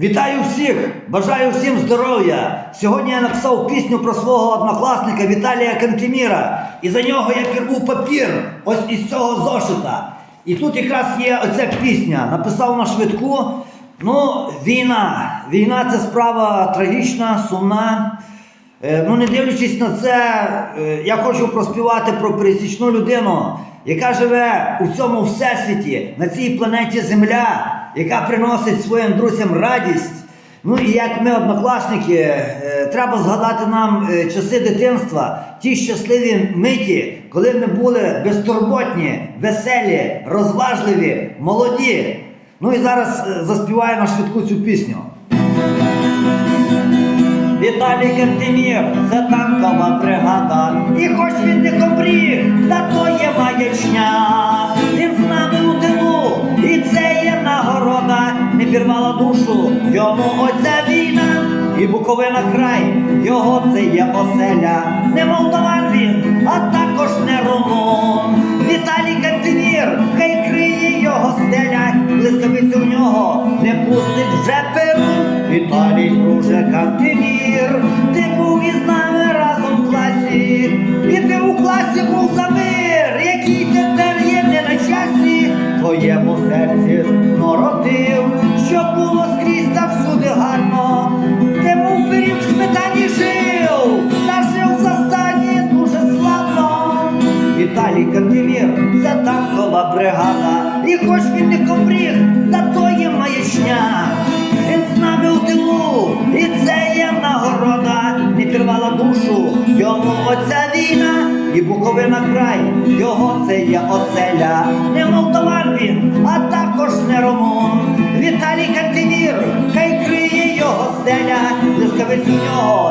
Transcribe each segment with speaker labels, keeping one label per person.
Speaker 1: Вітаю всіх! Бажаю всім здоров'я! Сьогодні я написав пісню про свого однокласника Віталія Кантеміра. І за нього я пірву папір ось із цього зошита. І тут якраз є оця пісня. Написав на швидку. Ну, війна. Війна це справа трагічна, сумна. Е, Ну, не дивлячись на це, е, я хочу проспівати про пересічну людину, яка живе у цьому всесвіті, на цій планеті Земля, яка приносить своїм друзям радість. Ну і як ми, однокласники, е, треба згадати нам е, часи дитинства, ті щасливі миті, коли ми були безтурботні, веселі, розважливі, молоді. Ну і зараз е, заспіваю на швидку цю пісню. Віталій Кантемір, це танкова душу йому оця війна. І Буковина край, його це є оселя. Не молдаван він, а також не румун. Віталій Кантемір, хай криє його стеля, блискавицю в нього не пустить вже перу. Віталій, друже, Кантемір, ти був із нами разом в класі, і ти у класі був за мир, який тепер є не на часі, твоєму серці було скрізь та всюди гарно, ти був пиріг в сметані жив, та жив в застані дуже славно. Віталій Кантемір, це танкова бригада, і хоч він не комбріг, та то є маячня. Він з нами у тилу, і це є нагорода, не пірвала душу йому оця війна, і Буковина край, його це є оселя. Не молдаван він, а також не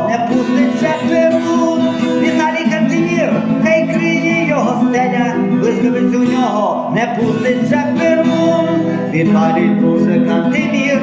Speaker 1: не пустить вже перун. Віталій Кантемір, хай криє його стеля, блискавиць у нього не пустить вже перун. Віталій, дуже Кантемір,